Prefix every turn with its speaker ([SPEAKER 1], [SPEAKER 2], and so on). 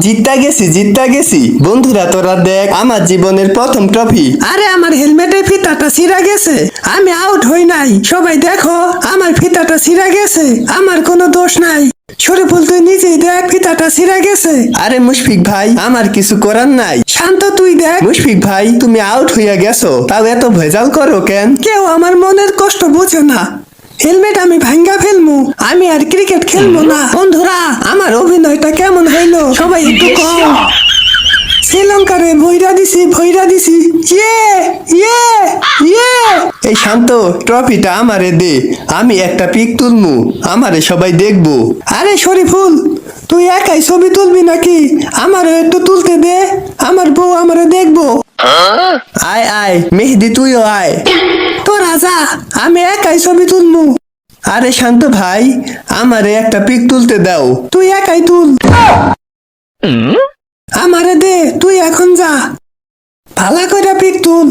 [SPEAKER 1] জিততা গেছি জিততা গেছি। বন্ধুরা তোরা দেখ আমার জীবনের প্রথম ট্রফি
[SPEAKER 2] আরে আমার হেলমেটের ফিতাটা ছিঁড়া গেছে। আমি আউট হই নাই। সবাই দেখো আমার ফিতাটা ছিঁড়া গেছে। আমার কোনো দোষ নাই। শরীফুল তুই নিজেই দেখ ফিতাটা ছিঁড়া গেছে।
[SPEAKER 1] আরে মুশফিক ভাই আমার কিছু করার নাই।
[SPEAKER 2] শান্ত তুই দেখ।
[SPEAKER 1] মুশফিক ভাই তুমি আউট হইয়া গেছো। তাও এত ভেজাল করো কেন?
[SPEAKER 2] কেউ আমার মনের কষ্ট বুঝে না। হেলমেট আমি ভাঙ্গা ফেলমু। আমি আর ক্রিকেট খেলব না। বন্ধুরা আমার অভিনয়টা কেমন হইল? সবাই একটু কম শ্রীলঙ্কারে ভৈরা দিছি ভৈরা দিছি। ইয়ে ইয়ে ইয়ে।
[SPEAKER 1] এই শান্ত ট্রফিটা আমারে দে। আমি একটা পিক তুলমু। আমারে সবাই দেখব।
[SPEAKER 2] আরে শরীফুল তুই একাই ছবি তুলবি নাকি? আমারও একটু তুলতে দে। আমার বউ আমারে দেখব।
[SPEAKER 1] আয় আয়। মেহেদি তুইও আয়।
[SPEAKER 2] যা আমি একাই ছবি তুলবো
[SPEAKER 1] আরে শান্ত ভাই আমারে একটা পিক তুলতে দাও।
[SPEAKER 2] তুই একাই তুল। আমারে দে তুই এখন যা। ভালা করে পিক তুল।